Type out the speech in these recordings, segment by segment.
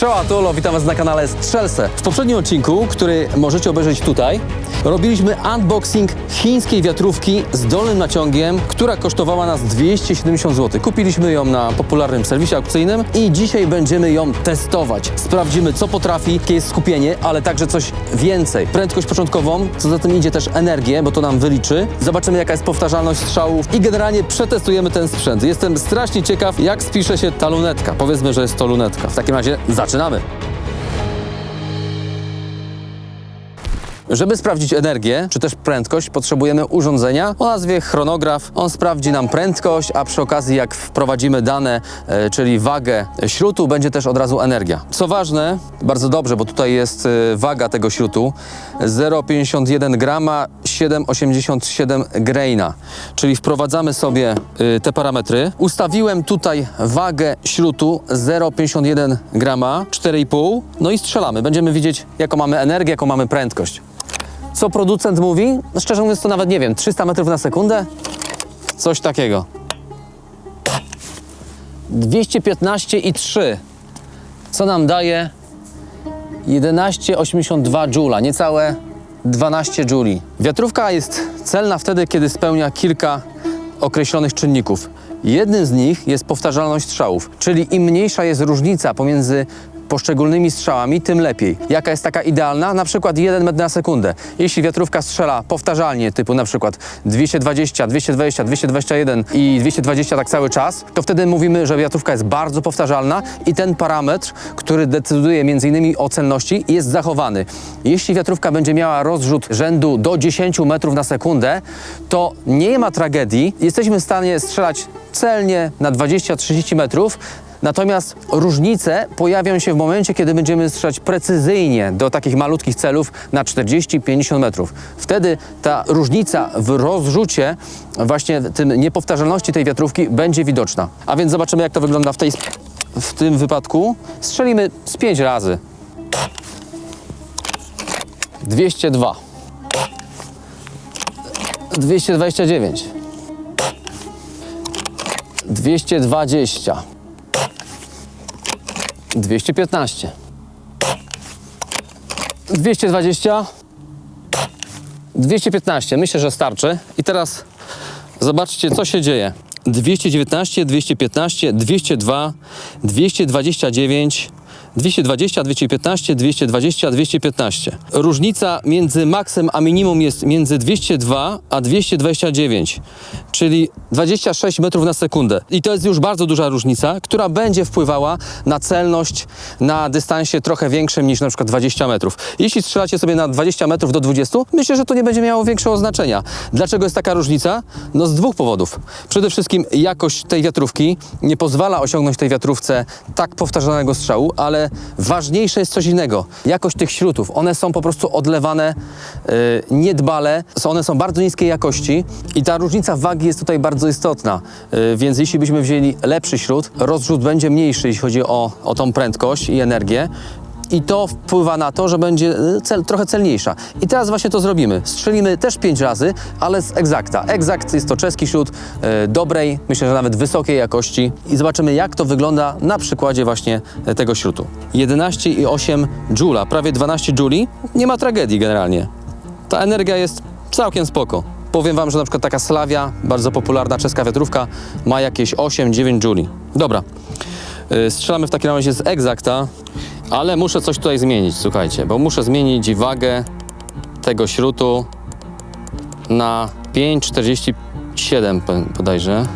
Strzała Tulo, witam Was na kanale Strzelce. W poprzednim odcinku, który możecie obejrzeć tutaj, robiliśmy unboxing chińskiej wiatrówki z dolnym naciągiem, która kosztowała nas 270 zł. Kupiliśmy ją na popularnym serwisie aukcyjnym i dzisiaj będziemy ją testować. Sprawdzimy, co potrafi, jakie jest skupienie, ale także coś więcej. Prędkość początkową, co za tym idzie też energię, bo to nam wyliczy. Zobaczymy, jaka jest powtarzalność strzałów i generalnie przetestujemy ten sprzęt. Jestem strasznie ciekaw, jak spisze się ta lunetka. Powiedzmy, że jest to lunetka. W takim razie zaczynamy. Żeby sprawdzić energię, czy też prędkość, potrzebujemy urządzenia o nazwie chronograf. On sprawdzi nam prędkość, a przy okazji jak wprowadzimy dane, e, czyli wagę śrutu, będzie też od razu energia. Co ważne, bardzo dobrze, bo tutaj jest e, waga tego śrutu 0,51 grama, 7,87 graina. Czyli wprowadzamy sobie e, te parametry. Ustawiłem tutaj wagę śrutu 0,51 grama, 4,5. No i strzelamy. Będziemy widzieć, jaką mamy energię, jaką mamy prędkość. Co producent mówi? No szczerze mówiąc, to nawet nie wiem, 300 metrów na sekundę? Coś takiego. 215,3. Co nam daje 11,82 Joula, niecałe 12 Jouli. Wiatrówka jest celna wtedy, kiedy spełnia kilka określonych czynników. Jednym z nich jest powtarzalność strzałów, czyli im mniejsza jest różnica pomiędzy poszczególnymi strzałami, tym lepiej. Jaka jest taka idealna? Na przykład 1 metr na sekundę. Jeśli wiatrówka strzela powtarzalnie, typu na przykład 220, 220, 221 i 220 tak cały czas, to wtedy mówimy, że wiatrówka jest bardzo powtarzalna i ten parametr, który decyduje m.in. o celności, jest zachowany. Jeśli wiatrówka będzie miała rozrzut rzędu do 10 metrów na sekundę, to nie ma tragedii. Jesteśmy w stanie strzelać celnie na 20-30 metrów, Natomiast różnice pojawią się w momencie, kiedy będziemy strzelać precyzyjnie do takich malutkich celów na 40-50 metrów. Wtedy ta różnica w rozrzucie, właśnie tym niepowtarzalności tej wiatrówki będzie widoczna. A więc zobaczymy, jak to wygląda w, tej, w tym wypadku. Strzelimy z 5 razy. 202. 229. 220. 215 220 215 myślę, że starczy. I teraz zobaczcie co się dzieje. 219 215 202 229 220, 215, 220, 215. Różnica między maksem a minimum jest między 202 a 229, czyli 26 metrów na sekundę. I to jest już bardzo duża różnica, która będzie wpływała na celność na dystansie trochę większym niż na przykład 20 metrów. Jeśli strzelacie sobie na 20 metrów do 20, myślę, że to nie będzie miało większego znaczenia. Dlaczego jest taka różnica? No z dwóch powodów. Przede wszystkim jakość tej wiatrówki nie pozwala osiągnąć tej wiatrówce tak powtarzalnego strzału, ale ważniejsze jest coś innego. Jakość tych śrutów. One są po prostu odlewane yy, niedbale, one są bardzo niskiej jakości i ta różnica wagi jest tutaj bardzo istotna. Yy, więc jeśli byśmy wzięli lepszy śrut, rozrzut będzie mniejszy, jeśli chodzi o, o tą prędkość i energię. I to wpływa na to, że będzie y, cel, trochę celniejsza. I teraz właśnie to zrobimy. Strzelimy też pięć razy, ale z Exacta. Exact jest to czeski śrut y, dobrej, myślę, że nawet wysokiej jakości. I zobaczymy, jak to wygląda na przykładzie właśnie y, tego śrutu. 11,8 Joula, prawie 12 Jouli. Nie ma tragedii generalnie. Ta energia jest całkiem spoko. Powiem wam, że na przykład taka Slavia, bardzo popularna czeska wiatrówka, ma jakieś 8-9 Jouli. Dobra. Strzelamy w takim razie z Exacta, ale muszę coś tutaj zmienić, słuchajcie, bo muszę zmienić wagę tego śrutu na 5,47 po- bodajże.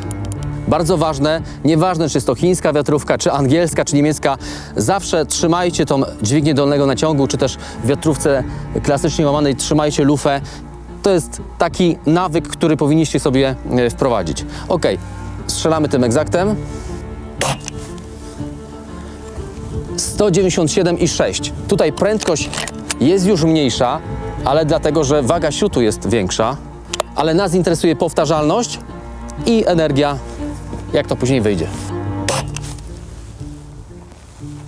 Bardzo ważne, nieważne czy jest to chińska wiatrówka, czy angielska, czy niemiecka, zawsze trzymajcie tą dźwignię dolnego naciągu, czy też w wiatrówce klasycznie łamanej trzymajcie lufę. To jest taki nawyk, który powinniście sobie e, wprowadzić. Ok, strzelamy tym egzaktem. 197,6. Tutaj prędkość jest już mniejsza, ale dlatego, że waga śrutu jest większa. Ale nas interesuje powtarzalność i energia, jak to później wyjdzie.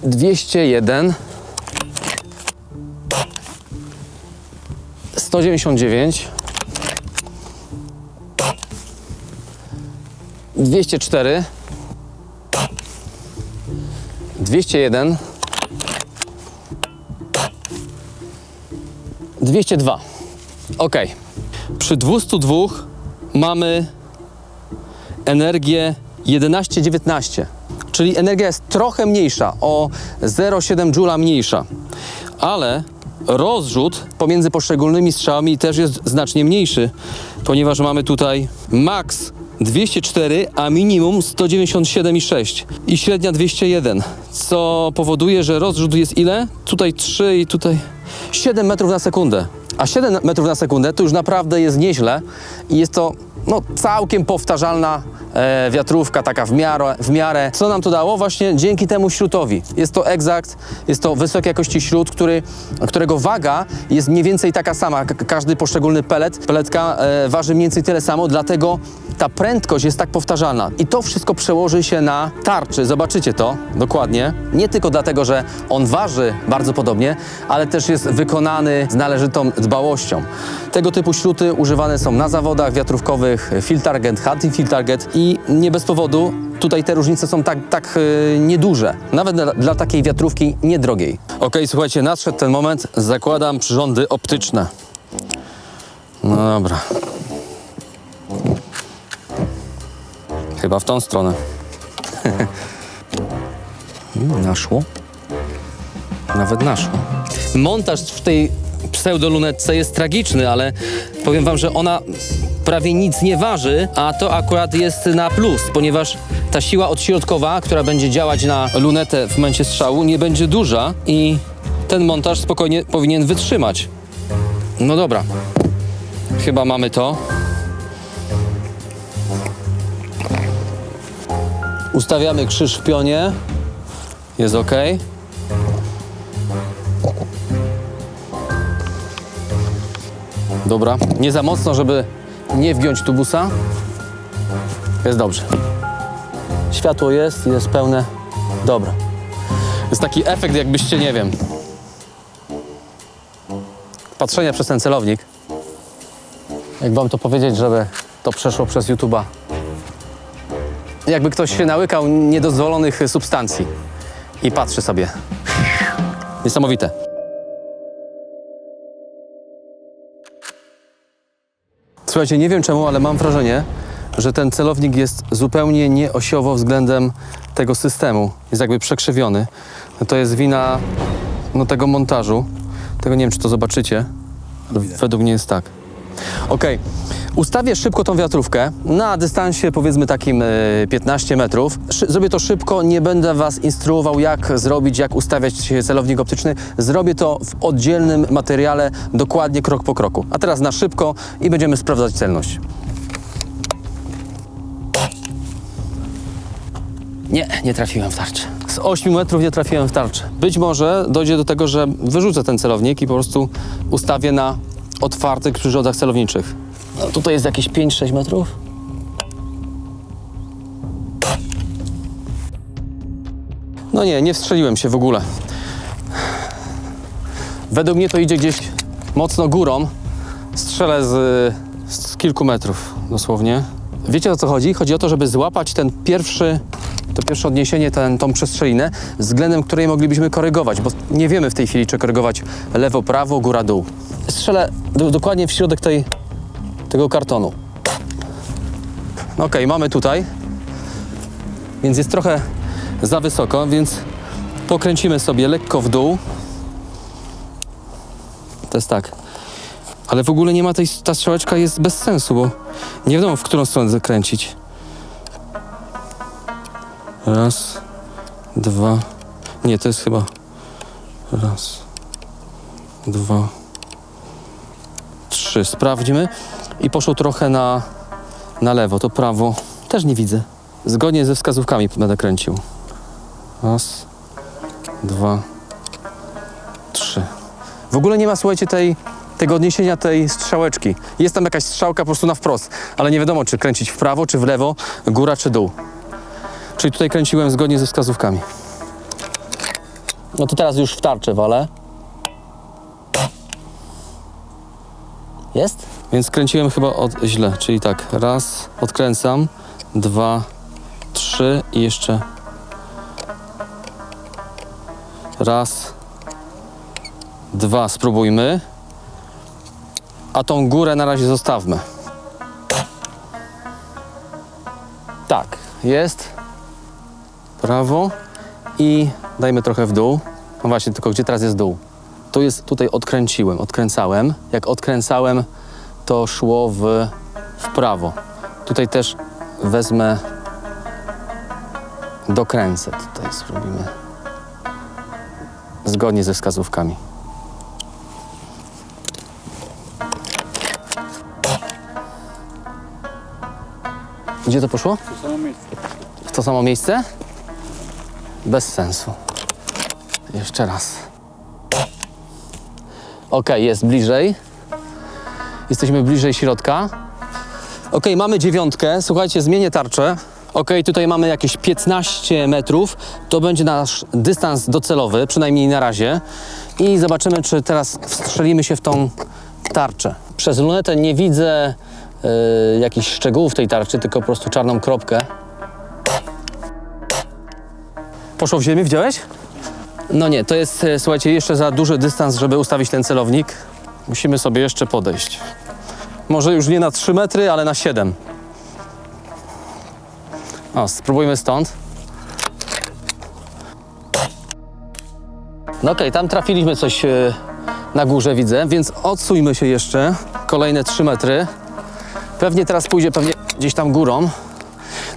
201 199 204 201 202. Ok. Przy 202 mamy energię 11-19, czyli energia jest trochę mniejsza, o 0,7 Joule mniejsza, ale rozrzut pomiędzy poszczególnymi strzałami też jest znacznie mniejszy, ponieważ mamy tutaj max 204, a minimum 197,6 i średnia 201, co powoduje, że rozrzut jest ile? Tutaj 3 i tutaj 7 metrów na sekundę. A 7 metrów na sekundę to już naprawdę jest nieźle i jest to no, całkiem powtarzalna e, wiatrówka, taka w miarę, w miarę. Co nam to dało? Właśnie dzięki temu śrutowi. Jest to egzakt, jest to wysokiej jakości śrut, który, którego waga jest mniej więcej taka sama. Każdy poszczególny pelet, peletka e, waży mniej więcej tyle samo, dlatego ta prędkość jest tak powtarzalna. I to wszystko przełoży się na tarczy. Zobaczycie to dokładnie. Nie tylko dlatego, że on waży bardzo podobnie, ale też jest wykonany z należytą dbałością. Tego typu śruty używane są na zawodach wiatrówkowych Field Target, Hunting i nie bez powodu tutaj te różnice są tak, tak e, nieduże. Nawet dla, dla takiej wiatrówki niedrogiej. Ok, słuchajcie, nadszedł ten moment. Zakładam przyrządy optyczne. No dobra. Chyba w tą stronę. Mm, naszło. Nawet naszło. Montaż w tej pseudolunetce jest tragiczny, ale powiem wam, że ona prawie nic nie waży, a to akurat jest na plus, ponieważ ta siła odśrodkowa, która będzie działać na lunetę w momencie strzału, nie będzie duża i ten montaż spokojnie powinien wytrzymać. No dobra. Chyba mamy to. Ustawiamy krzyż w pionie. Jest ok. Dobra. Nie za mocno, żeby nie wgiąć tubusa. Jest dobrze. Światło jest, jest pełne. Dobra. Jest taki efekt, jakbyście, nie wiem, patrzenia przez ten celownik. Jak wam to powiedzieć, żeby to przeszło przez YouTube'a? Jakby ktoś się nałykał niedozwolonych substancji i patrzy sobie. Niesamowite. Słuchajcie, nie wiem czemu, ale mam wrażenie, że ten celownik jest zupełnie nieosiowo względem tego systemu. Jest jakby przekrzywiony. No to jest wina no, tego montażu. Tego nie wiem, czy to zobaczycie. ale Według mnie jest tak. Okej, ustawię szybko tą wiatrówkę na dystansie powiedzmy takim e, 15 metrów. Szy- zrobię to szybko, nie będę Was instruował jak zrobić, jak ustawiać celownik optyczny. Zrobię to w oddzielnym materiale, dokładnie krok po kroku. A teraz na szybko i będziemy sprawdzać celność. Nie, nie trafiłem w tarczę. Z 8 metrów nie trafiłem w tarczę. Być może dojdzie do tego, że wyrzucę ten celownik i po prostu ustawię na otwartych przyrządach celowniczych. No, tutaj jest jakieś 5-6 metrów. No nie, nie wstrzeliłem się w ogóle. Według mnie to idzie gdzieś mocno górą. Strzelę z, z kilku metrów dosłownie. Wiecie o co chodzi? Chodzi o to, żeby złapać ten pierwszy, to pierwsze odniesienie, ten, tą przestrzelinę, względem której moglibyśmy korygować, bo nie wiemy w tej chwili, czy korygować lewo, prawo, góra, dół. Strzelę do, dokładnie w środek tej, tego kartonu. No Okej, mamy tutaj, więc jest trochę za wysoko, więc pokręcimy sobie lekko w dół. To jest tak. Ale w ogóle nie ma tej, ta strzałeczka jest bez sensu, bo nie wiadomo w którą stronę zakręcić. Raz, dwa. Nie, to jest chyba. Raz, dwa, trzy. Sprawdźmy. I poszło trochę na, na lewo. To prawo też nie widzę. Zgodnie ze wskazówkami będę kręcił. Raz, dwa, trzy. W ogóle nie ma, słuchajcie, tej, tego odniesienia tej strzałeczki. Jest tam jakaś strzałka po prostu na wprost, ale nie wiadomo, czy kręcić w prawo, czy w lewo, góra, czy dół. Czyli tutaj kręciłem zgodnie ze wskazówkami. No to teraz już w tarczę walę. Jest? Więc kręciłem chyba od źle, czyli tak, raz, odkręcam, dwa, trzy i jeszcze raz, dwa, spróbujmy. a tą górę na razie zostawmy. Tak, jest. Prawo i dajmy trochę w dół. No właśnie, tylko gdzie teraz jest dół? Tu jest, tutaj odkręciłem, odkręcałem. Jak odkręcałem, to szło w, w prawo. Tutaj też wezmę, dokręcę. Tutaj zrobimy zgodnie ze wskazówkami. Gdzie to poszło? W to samo miejsce? Bez sensu. Jeszcze raz. Ok, jest bliżej. Jesteśmy bliżej środka. Ok, mamy dziewiątkę. Słuchajcie, zmienię tarczę. Ok, tutaj mamy jakieś 15 metrów. To będzie nasz dystans docelowy, przynajmniej na razie. I zobaczymy, czy teraz wstrzelimy się w tą tarczę. Przez lunetę nie widzę y, jakichś szczegółów tej tarczy, tylko po prostu czarną kropkę. Poszło w ziemię, widziałeś? No nie, to jest, e, słuchajcie, jeszcze za duży dystans, żeby ustawić ten celownik. Musimy sobie jeszcze podejść. Może już nie na 3 metry, ale na 7. O, spróbujmy stąd. No okej, tam trafiliśmy coś e, na górze, widzę, więc odsuńmy się jeszcze. Kolejne 3 metry. Pewnie teraz pójdzie pewnie gdzieś tam górą.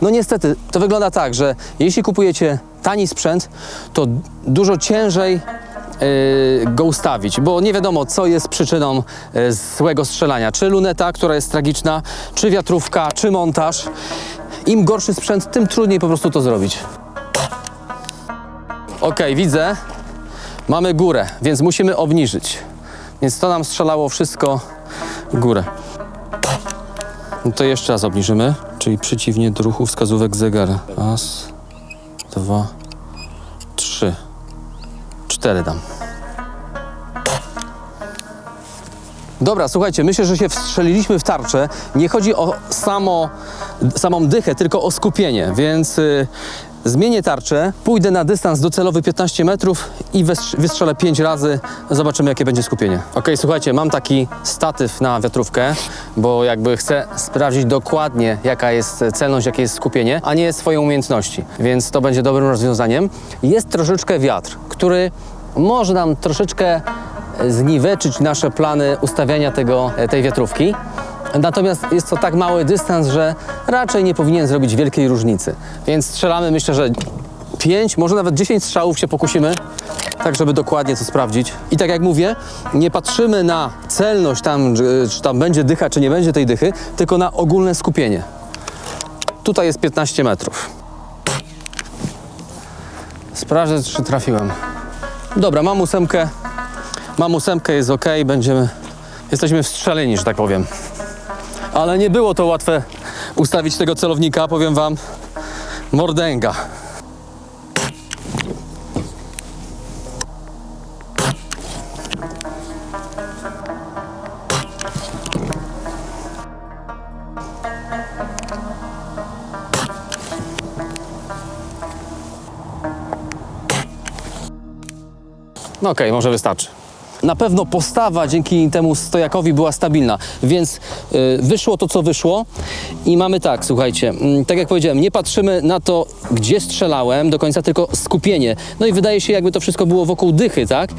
No niestety, to wygląda tak, że jeśli kupujecie tani sprzęt, to dużo ciężej yy, go ustawić, bo nie wiadomo, co jest przyczyną yy, złego strzelania. Czy luneta, która jest tragiczna, czy wiatrówka, czy montaż. Im gorszy sprzęt, tym trudniej po prostu to zrobić. Ok, widzę. Mamy górę, więc musimy obniżyć. Więc to nam strzelało wszystko w górę. No to jeszcze raz obniżymy, czyli przeciwnie do ruchu wskazówek zegara. Raz, dwa, trzy, cztery dam. Dobra, słuchajcie, myślę, że się wstrzeliliśmy w tarczę. Nie chodzi o samo, samą dychę, tylko o skupienie, więc y, zmienię tarczę, pójdę na dystans docelowy 15 metrów i wys- wystrzelę 5 razy. Zobaczymy, jakie będzie skupienie. Ok, słuchajcie, mam taki statyw na wiatrówkę, bo jakby chcę sprawdzić dokładnie, jaka jest celność, jakie jest skupienie, a nie swoje umiejętności, więc to będzie dobrym rozwiązaniem. Jest troszeczkę wiatr, który może nam troszeczkę zniweczyć nasze plany ustawiania tego, tej wiatrówki. Natomiast jest to tak mały dystans, że raczej nie powinien zrobić wielkiej różnicy. Więc strzelamy, myślę, że 5, może nawet 10 strzałów się pokusimy, tak żeby dokładnie to sprawdzić. I tak jak mówię, nie patrzymy na celność tam, czy- tam będzie dycha, czy nie będzie tej dychy, tylko na ogólne skupienie. Tutaj jest 15 metrów. Sprawdzę, czy trafiłem. Dobra, mam ósemkę. Mam ósemkę, jest ok, będziemy. Jesteśmy wstrzeleni, że tak powiem. Ale nie było to łatwe ustawić tego celownika, powiem wam. Mordęga. No okej, może wystarczy. Na pewno postawa dzięki temu stojakowi była stabilna, więc y, wyszło to, co wyszło. I mamy tak, słuchajcie, mm, tak jak powiedziałem, nie patrzymy na to, gdzie strzelałem do końca, tylko skupienie. No i wydaje się, jakby to wszystko było wokół dychy, tak?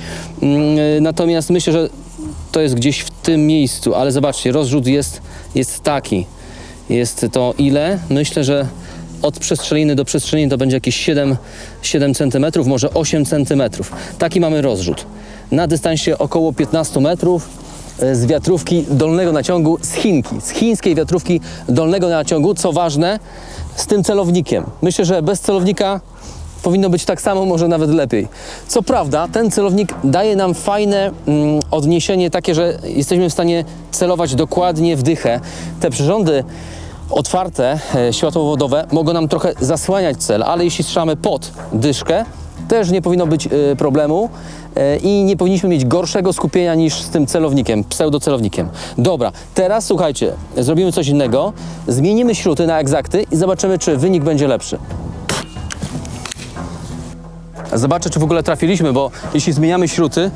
Mm, y, natomiast myślę, że to jest gdzieś w tym miejscu, ale zobaczcie, rozrzut jest, jest taki. Jest to ile? Myślę, że od przestrzeliny do przestrzeliny to będzie jakieś 7, 7 cm, może 8 cm. Taki mamy rozrzut. Na dystansie około 15 metrów e, z wiatrówki dolnego naciągu z Chinki, z chińskiej wiatrówki dolnego naciągu, co ważne, z tym celownikiem. Myślę, że bez celownika powinno być tak samo, może nawet lepiej. Co prawda, ten celownik daje nam fajne mm, odniesienie takie, że jesteśmy w stanie celować dokładnie w dychę. Te przyrządy otwarte, e, światłowodowe, mogą nam trochę zasłaniać cel, ale jeśli strzelamy pod dyszkę, też nie powinno być e, problemu e, i nie powinniśmy mieć gorszego skupienia niż z tym celownikiem, pseudocelownikiem. Dobra, teraz słuchajcie, zrobimy coś innego, zmienimy śruty na egzakty i zobaczymy, czy wynik będzie lepszy. Zobaczę, czy w ogóle trafiliśmy, bo jeśli zmieniamy śruty,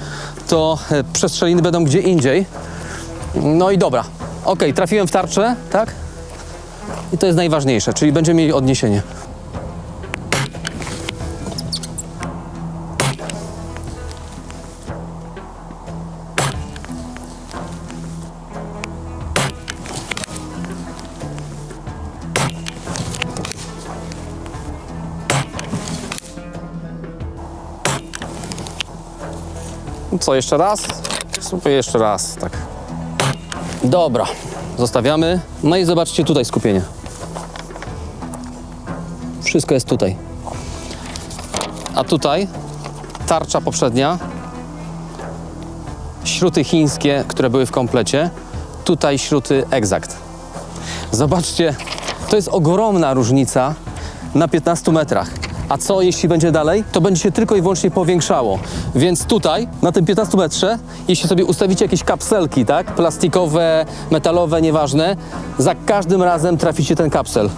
to przestrzeliny będą gdzie indziej. No i dobra. Okej, trafiłem w tarczę, tak? I to jest najważniejsze, czyli będziemy mieli odniesienie. Co, jeszcze raz? Super, jeszcze raz, tak. Dobra, zostawiamy. No i zobaczcie tutaj skupienie. Wszystko jest tutaj. A tutaj tarcza poprzednia, śruty chińskie, które były w komplecie, tutaj śruty Exact. Zobaczcie, to jest ogromna różnica na 15 metrach. A co jeśli będzie dalej? To będzie się tylko i wyłącznie powiększało. Więc tutaj, na tym 15 metrze, jeśli sobie ustawicie jakieś kapselki, tak? Plastikowe, metalowe, nieważne, za każdym razem traficie ten kapsel.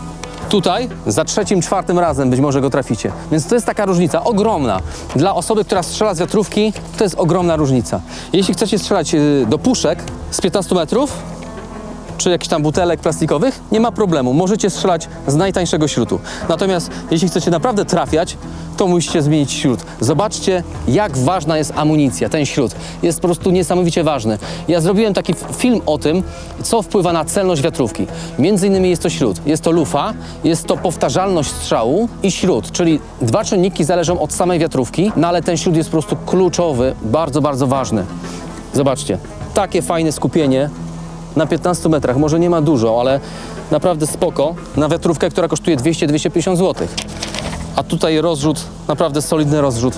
Tutaj za trzecim, czwartym razem być może go traficie. Więc to jest taka różnica ogromna. Dla osoby, która strzela z wiatrówki, to jest ogromna różnica. Jeśli chcecie strzelać y, do puszek z 15 metrów, czy jakichś tam butelek plastikowych, nie ma problemu. Możecie strzelać z najtańszego śrutu. Natomiast jeśli chcecie naprawdę trafiać, to musicie zmienić śrut. Zobaczcie, jak ważna jest amunicja, ten śrut. Jest po prostu niesamowicie ważny. Ja zrobiłem taki film o tym, co wpływa na celność wiatrówki. Między innymi jest to śrut. Jest to lufa, jest to powtarzalność strzału i śrut, czyli dwa czynniki zależą od samej wiatrówki, no ale ten śrut jest po prostu kluczowy, bardzo, bardzo ważny. Zobaczcie, takie fajne skupienie na 15 metrach. Może nie ma dużo, ale naprawdę spoko. Na wiatrówkę, która kosztuje 200-250 zł. A tutaj rozrzut, naprawdę solidny rozrzut.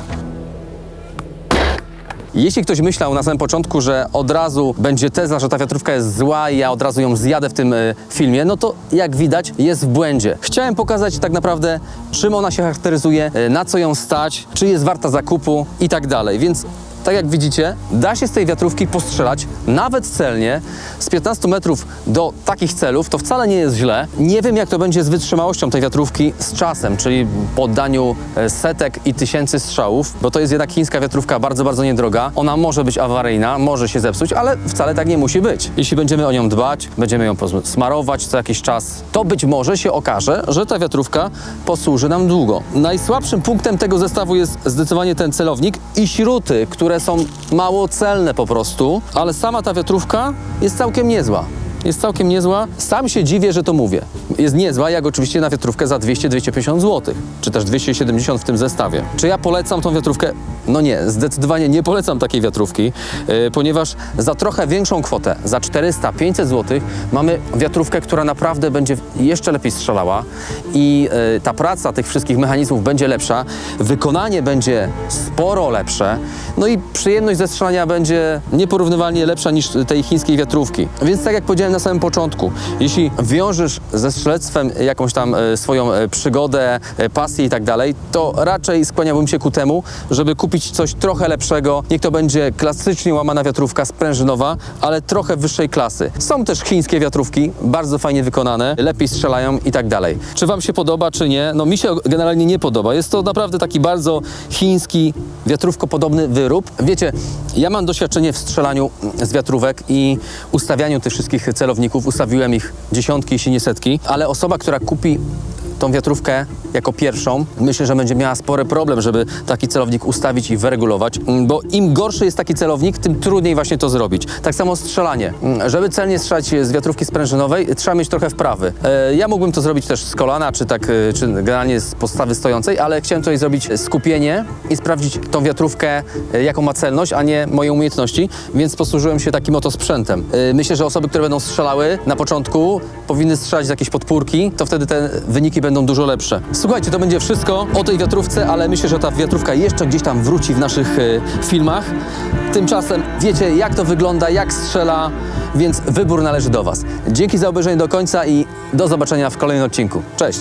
Jeśli ktoś myślał na samym początku, że od razu będzie teza, że ta wiatrówka jest zła i ja od razu ją zjadę w tym e, filmie, no to jak widać jest w błędzie. Chciałem pokazać tak naprawdę, czym ona się charakteryzuje, e, na co ją stać, czy jest warta zakupu i tak dalej. Więc tak jak widzicie, da się z tej wiatrówki postrzelać nawet celnie z 15 metrów do takich celów. To wcale nie jest źle. Nie wiem, jak to będzie z wytrzymałością tej wiatrówki z czasem, czyli po oddaniu e, setek i tysięcy strzałów, bo to jest jednak chińska wiatrówka bardzo, bardzo niedroga. Ona może być awaryjna, może się zepsuć, ale wcale tak nie musi być. Jeśli będziemy o nią dbać, będziemy ją smarować co jakiś czas, to być może się okaże, że ta wiatrówka posłuży nam długo. Najsłabszym punktem tego zestawu jest zdecydowanie ten celownik i śruty, które są mało celne po prostu, ale sama ta wiatrówka jest całkiem niezła. Jest całkiem niezła. Sam się dziwię, że to mówię. Jest niezła, jak oczywiście na wiatrówkę za 200-250 zł, czy też 270 w tym zestawie. Czy ja polecam tą wiatrówkę? No nie, zdecydowanie nie polecam takiej wiatrówki, yy, ponieważ za trochę większą kwotę, za 400-500 zł, mamy wiatrówkę, która naprawdę będzie jeszcze lepiej strzelała i yy, ta praca tych wszystkich mechanizmów będzie lepsza, wykonanie będzie sporo lepsze, no i przyjemność ze strzelania będzie nieporównywalnie lepsza niż tej chińskiej wiatrówki. Więc tak jak powiedziałem na samym początku, jeśli wiążesz ze strzelectwem jakąś tam e, swoją e, przygodę, e, pasję i tak dalej, to raczej skłaniałbym się ku temu, żeby kupić coś trochę lepszego. Niech to będzie klasycznie łamana wiatrówka sprężynowa, ale trochę wyższej klasy. Są też chińskie wiatrówki, bardzo fajnie wykonane, lepiej strzelają i tak dalej. Czy wam się podoba, czy nie? No mi się generalnie nie podoba. Jest to naprawdę taki bardzo chiński, wiatrówkopodobny wyrób. Wiecie, ja mam doświadczenie w strzelaniu z wiatrówek i ustawianiu tych wszystkich celowników. Ustawiłem ich dziesiątki, jeśli nie setki, ale osoba, która kupi tą wiatrówkę jako pierwszą, myślę, że będzie miała spory problem, żeby taki celownik ustawić i wyregulować, mm, bo im gorszy jest taki celownik, tym trudniej właśnie to zrobić. Tak samo strzelanie. Mm, Żeby celnie strzelać z wiatrówki sprężynowej, trzeba mieć trochę wprawy. E, Ja mógłbym to zrobić też z kolana, czy tak, e, czy generalnie z postawy stojącej, ale chciałem tutaj zrobić skupienie i sprawdzić tą wiatrówkę, e, jaką ma celność, a nie moje umiejętności, więc posłużyłem się takim oto sprzętem. Myślę, że osoby, które będą strzelały na początku, powinny strzelać z jakiejś podpórki, to wtedy te wyniki będą dużo lepsze. Słuchajcie, to będzie wszystko o tej wiatrówce, ale myślę, że ta wiatrówka jeszcze gdzieś tam wróci w naszych e, filmach. Tymczasem wiecie, jak to wygląda, jak strzela, więc wybór należy do Was. Dzięki za obejrzenie do końca i do zobaczenia w kolejnym odcinku. Cześć!